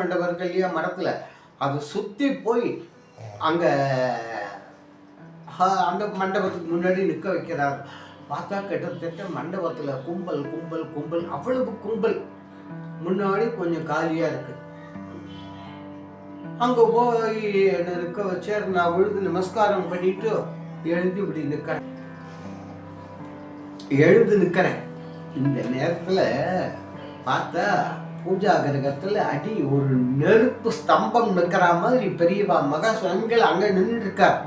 மண்டபம் இருக்கு இல்லையா மரத்தில் அது சுற்றி போய் அங்கே அந்த மண்டபத்துக்கு முன்னாடி நிற்க வைக்கிறார். பார்த்தா கிட்டத்தட்ட மண்டபத்தில் கும்பல் கும்பல் கும்பல் அவ்வளவு கும்பல். முன்னாடி கொஞ்சம் காலியாக இருக்கு. அங்கே போய் என்ன நிற்க வச்சார். நான் விழுந்து நமஸ்காரம் பண்ணிட்டு எழுந்து இப்படி நிற்கிறேன் எழுந்து நிற்கிறேன் இந்த நேரத்தில் பார்த்தா பூஜா கிரகத்தில் அடி ஒரு நெருப்பு ஸ்தம்பம் நிற்கிற மாதிரி பெரியவா மகா சுவாமிகள் அங்கே நின்று இருக்கார்.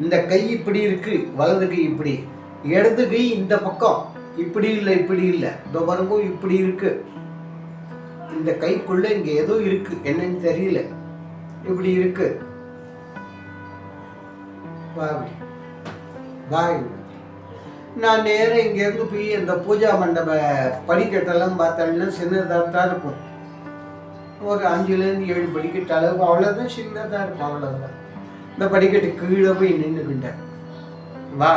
இந்த கை இப்படி இருக்கு வலது கை இப்படி. இடது கை இந்த பக்கம். இப்படி இல்லை இப்படி இல்லை. இந்த பாருங்க இப்படி இருக்கு. இந்த கைக்குள்ள இங்க ஏதோ இருக்கு. என்னன்னு தெரியல. இப்படி இருக்கு. வாய் பாய் நான் நேரம் இங்கேருந்து போய் அந்த பூஜா மண்டப படிக்கட்டெல்லாம் பார்த்தோம்னா சின்னதாக தான் இருக்கும். ஒரு அஞ்சுலேருந்து ஏழு படிக்கட்டு அளவு அவ்வளோதான் சின்னதாக இருக்கும் அவ்வளோதான் இந்த படிக்கட்டு கீழே போய் நின்றுக்கிட்டேன் வா.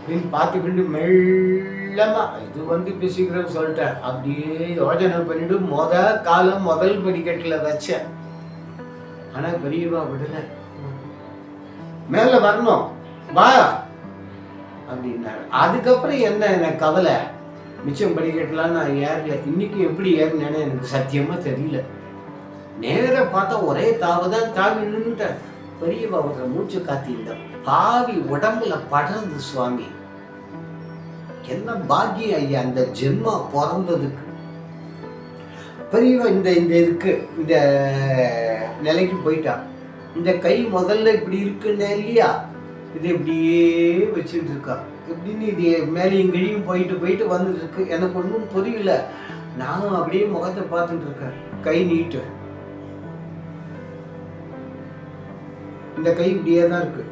அப்படின்னு பார்த்துக்கிட்டு மெல்லமாக இது வந்து பேசிக்கிறேன்னு சொல்லிட்டேன். அப்படியே யோஜனை பண்ணிட்டு முத காலம் முதல் படிக்கட்டில் வச்சேன். ஆனால் பெரியவா விடலை. மேலே வரணும். வா. அப்படின்னாரு. அதுக்கப்புறம் என்ன எனக்கு கவலை? மிச்சம் படிக்கட்டலாம் நான் ஏறல. இன்னைக்கு எப்படி ஏறினேன்னு எனக்கு சத்தியமா தெரியல. நேராக பார்த்தா ஒரே தாவு தான் தாவி நின்றுட்டேன் பெரியவா அவரை மூச்சு காத்தி இந்த பாவி உடம்புல படர்ந்து சுவாமி. என்ன பாக்கியம் ஐயா அந்த ஜென்மா பிறந்ததுக்கு. பெரியவா இந்த இந்த இதுக்கு இந்த நிலைக்கு போயிட்டான் இந்த கை முதல்ல இப்படி இருக்குன்னு இல்லையா? இது இப்படியே வச்சுட்டு இருக்கா. எப்படின்னு இது மேலேயும் கிழியும் போயிட்டு போயிட்டு வந்துட்டு இருக்கு. எனக்கு ஒன்றும் புரியல. நானும் அப்படியே முகத்தை பார்த்துட்டு இருக்கேன். கை நீட்டு. இந்த கை இப்படியே தான் இருக்கு.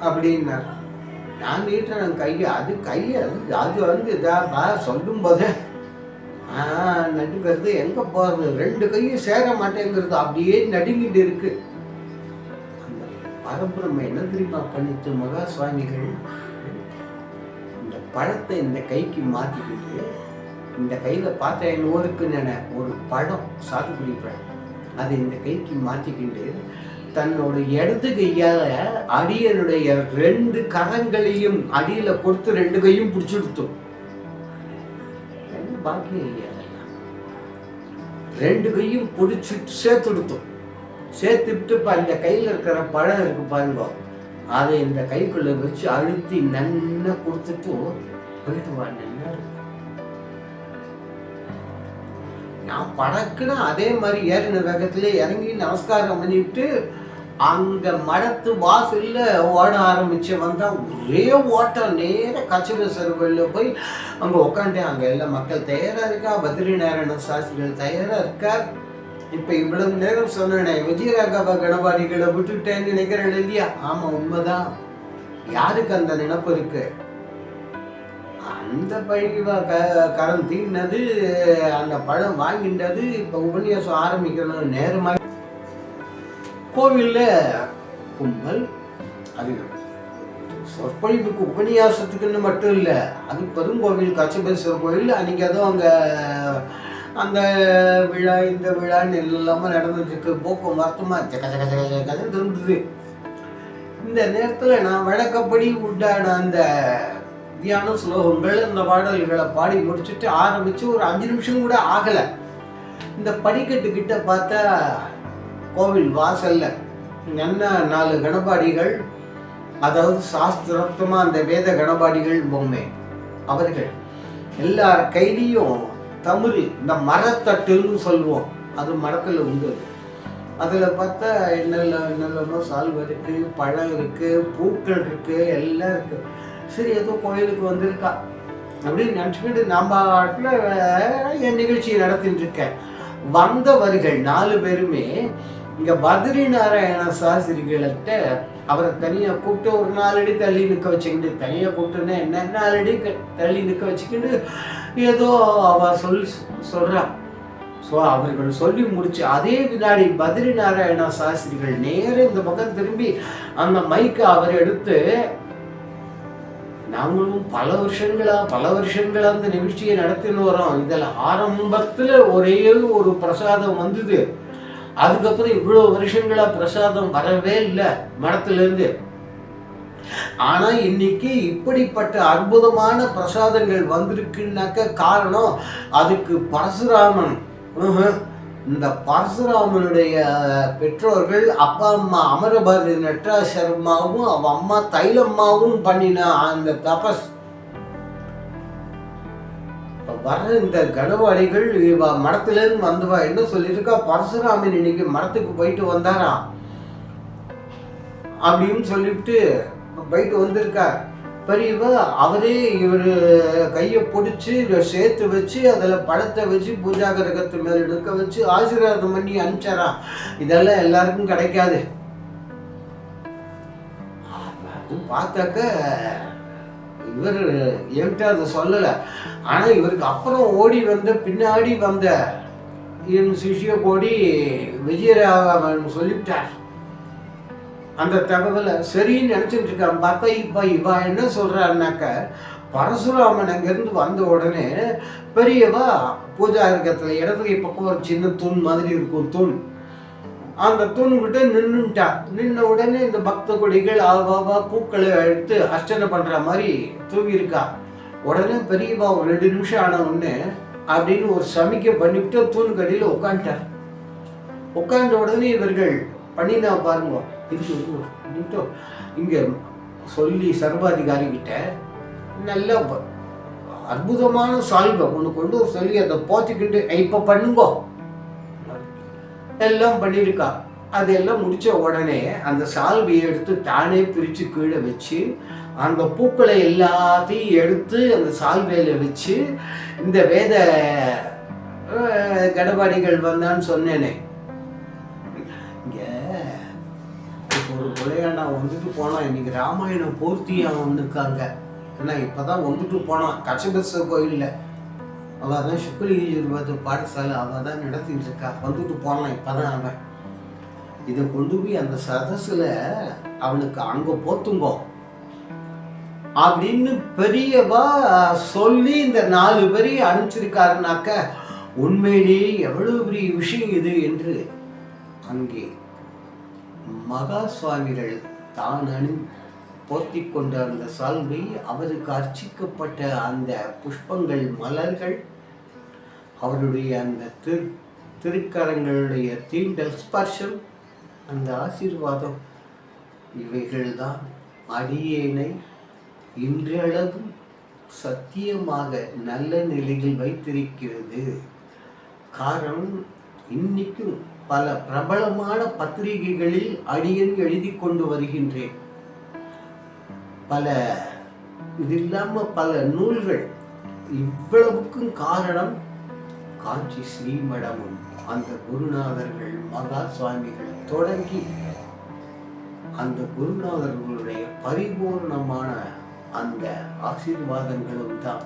அப்படின்னார் நான் நீட்டுறேன். கையை அது கையை அது அது வந்து இதா சொல்லும் போதே நடுங்கிறது எங்கே போகிறது ரெண்டு கையும் சேர மாட்டேங்கிறது அப்படியே நடுங்கிட்டு இருக்கு. அந்த பரபிரம்ம என்ன தெரியுமா பண்ணிச்சு மகா சுவாமிகள் இந்த பழத்தை இந்த கைக்கு மாற்றிக்கிட்டு இந்த கையில் பார்த்தேன் என்ன ஒரு பழம் சாத்துக்குடி பழம். அதை இந்த கைக்கு மாற்றிக்கிட்டு தன்னோட இடது கையால் அடியனுடைய ரெண்டு கரங்களையும் அடியில் கொடுத்து ரெண்டு கையும் பிடிச்சுடுத்தோம் கொடுத்தோம் பாக்கியம் ஐயா அதெல்லாம். ரெண்டு கையும் பிடிச்சிட்டு சேர்த்து எடுத்தோம் சேர்த்து விட்டு இப்போ அந்த கையில் இருக்கிற பழம் இருக்கு பாருங்க. அதை இந்த கைக்குள்ள வச்சு அழுத்தி நல்லா கொடுத்துட்டு போயிட்டு வா நல்லா நான் படக்குன்னு அதே மாதிரி ஏறின வேகத்திலே இறங்கி நமஸ்காரம் பண்ணிவிட்டு அங்க மடத்து வாசல்ல ஓட ஆரம்பிச்சவன் தான் ஒரே ஓட்டம். நேர கச்சபேஸ்வரர் கோயில்ல போய் அங்க உட்காந்தேன் அங்க எல்லாம் மக்கள் தயாரா இருக்கா? பத்ரி நாராயண சாஸ்திரிகள் தயாரா இருக்கா? இப்ப இவ்வளவு நேரம் சொன்னேனே விஜயராகவ கணபாடிகளை விட்டுட்டேன்னு நினைக்கிறேன் இல்லையா? ஆமா உண்மைதான். யாருக்கு அந்த நினப்பு இருக்கு? அந்த பழிவா க கரம் தீர்னது அந்த பழம் வாங்கின்றது இப்போ உபன்யாசம் ஆரம்பிக்கணும் நேரமாக கோவிலில் கும்பல் அது சொற்பொழிவுக்கு உபன்யாசத்துக்குன்னு மட்டும் இல்லை அது பெருங்கோவில் கச்சபேஸ்வரர் கோவில் அன்றைக்கி அதுவும் அங்கே அந்த விழா இந்த விழான்னு இல்லாமல் நடந்துட்டு இருக்கு போக்குவரத்துமாக ஜக ஜக ஜக ஜகன்னு இருந்தது இந்த நேரத்தில் நான் வழக்கப்படி உண்டான அந்த தியான ஸ்லோகங்கள் இந்த பாடல்களை பாடி முடிச்சுட்டு ஆரம்பித்து ஒரு அஞ்சு நிமிஷம் கூட ஆகலை. இந்த படிக்கட்டுக்கிட்ட பார்த்தா கோவில் வாசல்ல நல்ல நாலு கணபாடிகள் அதாவது சாஸ்திரத்தமா அந்த வேத கணபாடிகள் பொம்மை. அவர்கள் எல்லார் கையிலையும் தமிழ் இந்த மரத்தட்டுன்னு சொல்லுவோம். அது மரத்துல உண்டு. அதில் பார்த்தா என்னெல்லாம் என்னெல்லாமோ சால்வை இருக்குது பழம் இருக்குது பூக்கள் இருக்குது எல்லாம் இருக்குது சரி ஏதோ கோயிலுக்கு வந்திருக்கா. அப்படின்னு நினச்சிக்கிட்டு நம்ம பாட்டில் என் நிகழ்ச்சியை நடத்திட்டு இருக்கேன். வந்தவர்கள் நாலு பேருமே இங்க பத்ரி நாராயண சாஸ்திரிகள்கிட்ட அவரை தனியா கூப்பிட்டு ஒரு நாலடி தள்ளி நிற்க வச்சுக்கிட்டு தனியா கூப்பிட்டுன்னா என்ன நாலடி க- தள்ளி நிற்க வச்சுக்கிட்டு ஏதோ அவ சொல் சொல்றா. ஸோ அவர்கள் சொல்லி முடிச்சு அதே வினாடி பத்ரி நாராயண சாஸ்திரிகள் நேரா இந்த பக்கம் திரும்பி அந்த மைக்கை அவர் எடுத்து நாங்களும் பல வருஷங்களா பல வருஷங்களா அந்த நிகழ்ச்சியை நடத்தின்னு வரோம். இதில் ஆரம்பத்தில் ஒரே ஒரு பிரசாதம் வந்தது. அதுக்கப்புறம் இவ்வளோ வருஷங்களா பிரசாதம் வரவே இல்லை மடத்துலேருந்து. ஆனா இன்னைக்கு இப்படிப்பட்ட அற்புதமான பிரசாதங்கள் வந்திருக்குன்னாக்க காரணம் அதுக்கு பரசுராமன். இந்த பரசுராமனுடைய பெற்றோர்கள் அப்பா அம்மா அமரபாரதி நட்டா சர்மாவும் அவ அம்மா தைலம்மாவும் பண்ணின அந்த தபஸ் வர இந்த கனவாளிகள் இவ மடத்துலேருந்து என்ன சொல்லியிருக்கா? பரசுராமன் இன்னைக்கு மடத்துக்கு போயிட்டு வந்தாராம் அப்படின்னு சொல்லிவிட்டு போயிட்டு வந்திருக்கார். பெரியவ அவரே இவர் கையை பிடிச்சி இதை சேர்த்து வச்சு அதில் பழத்தை வச்சு பூஜா கிரகத்து மேலே எடுக்க வச்சு ஆசீர்வாதம் பண்ணி அனுப்பிச்சாரா? இதெல்லாம் எல்லாருக்கும் கிடைக்காது. அது பார்த்தாக்க இவர் என்கிட்ட அதை சொல்லலை. ஆனால் இவருக்கு அப்புறம் ஓடி வந்த பின்னாடி வந்த என் சிஷிய கோடி விஜயராகவன் சொல்லிவிட்டார். அந்த தகவலை சரின்னு நினச்சிட்டு இருக்கான். பார்த்தா இப்போ இவா என்ன சொல்கிறான்னாக்க பரசுராமன் அங்கேருந்து வந்த உடனே பெரியவா பூஜா இருக்கத்துல இடத்துல பக்கம் ஒரு சின்ன தூண் மாதிரி இருக்கும் தூண். அந்த தூண்கிட்ட நின்றுட்டா நின்ன உடனே இந்த பக்த கொடிகள் ஆவாவா பூக்களை எடுத்து அர்ச்சனை பண்ற மாதிரி தூவி இருக்கா உடனே பெரியவா ஒரு ரெண்டு நிமிஷம் ஆன உடனே அப்படின்னு ஒரு சமிக்கை பண்ணிவிட்டு தூண் கடியில் உட்காந்துட்டார் உட்காந்த உடனே இவர்கள் பண்ணினா பாருங்க இதுக்கு இங்கே சொல்லி சர்வாதிகாரி கிட்ட நல்ல அற்புதமான சால்வை ஒன்று கொண்டு சொல்லி அதை போத்திக்கிட்டு இப்போ பண்ணுங்கோ. எல்லாம் பண்ணியிருக்கா அதெல்லாம் முடித்த உடனே அந்த சால்வையை எடுத்து தானே பிரித்து கீழே வச்சு அந்த பூக்களை எல்லாத்தையும் எடுத்து அந்த சால்வையில் வச்சு இந்த வேத கடபாடிகள் வந்தான்னு சொன்னேனே. இங்கே இப்போ ஒரு கொலையாண்டா வந்துட்டு போனான் இன்னைக்கு ராமாயணம் பூர்த்தியாக அவன் இருக்காங்க ஏன்னா இப்பதான் வந்துட்டு போனான் கச்சபெச கோயிலில் அவள் தான் சுக்லீஜர்வது பாடசாலை அவள் தான் நடத்திட்டு இருக்கா வந்துட்டு போனான் இப்பதான் அவன் இதை கொண்டு போய் அந்த சதஸில் அவனுக்கு அங்கே போத்துங்கோ. அப்படின்னு பெரியவா சொல்லி இந்த நாலு பேரையும் அனுப்பிச்சிருக்காருனாக்க உண்மையிலேயே எவ்வளவு பெரிய விஷயம் இது என்று அங்கே மகா சுவாமிகள் தான் அணி போர்த்தி கொண்ட அந்த சால்வை அவருக்கு அர்ச்சிக்கப்பட்ட அந்த புஷ்பங்கள் மலர்கள் அவருடைய அந்த திரு திருக்கரங்களுடைய தீண்டல் ஸ்பர்ஷம் அந்த ஆசீர்வாதம் இவைகள்தான் அடியேனை இன்றளவும் சத்தியமாக நல்ல நிலையில் வைத்திருக்கிறது. காரணம் இன்னைக்கும் பல பிரபலமான பத்திரிகைகளில் அடியன் எழுதி கொண்டு வருகின்றேன். பல இது இல்லாமல் பல நூல்கள் இவ்வளவுக்கும் காரணம் காஞ்சி ஸ்ரீமடமும் அந்த குருநாதர்கள் மகா சுவாமிகள் தொடங்கி அந்த குருநாதர்களுடைய பரிபூர்ணமான அந்த ஆசீர்வாதங்களும் தான்.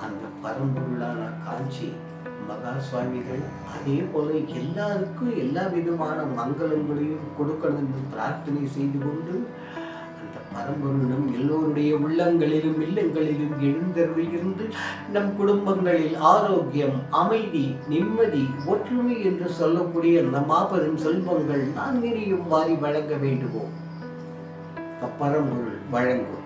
அந்த பரம்பொருளான காஞ்சி மகா சுவாமிகள் அதே போல எல்லாருக்கும் எல்லா விதமான மங்களங்களையும் கொடுக்கணும் என்று பிரார்த்தனை செய்து கொண்டு அந்த எல்லோருடைய உள்ளங்களிலும் இல்லங்களிலும் எழுந்தருளிருந்து நம் குடும்பங்களில் ஆரோக்கியம் அமைதி நிம்மதி ஒற்றுமை என்று சொல்லக்கூடிய அந்த மாபெரும் செல்வங்கள் நான் நிறையும் வாரி வழங்க வேண்டுமோ அப்பரம்பொருள் வழங்கும்.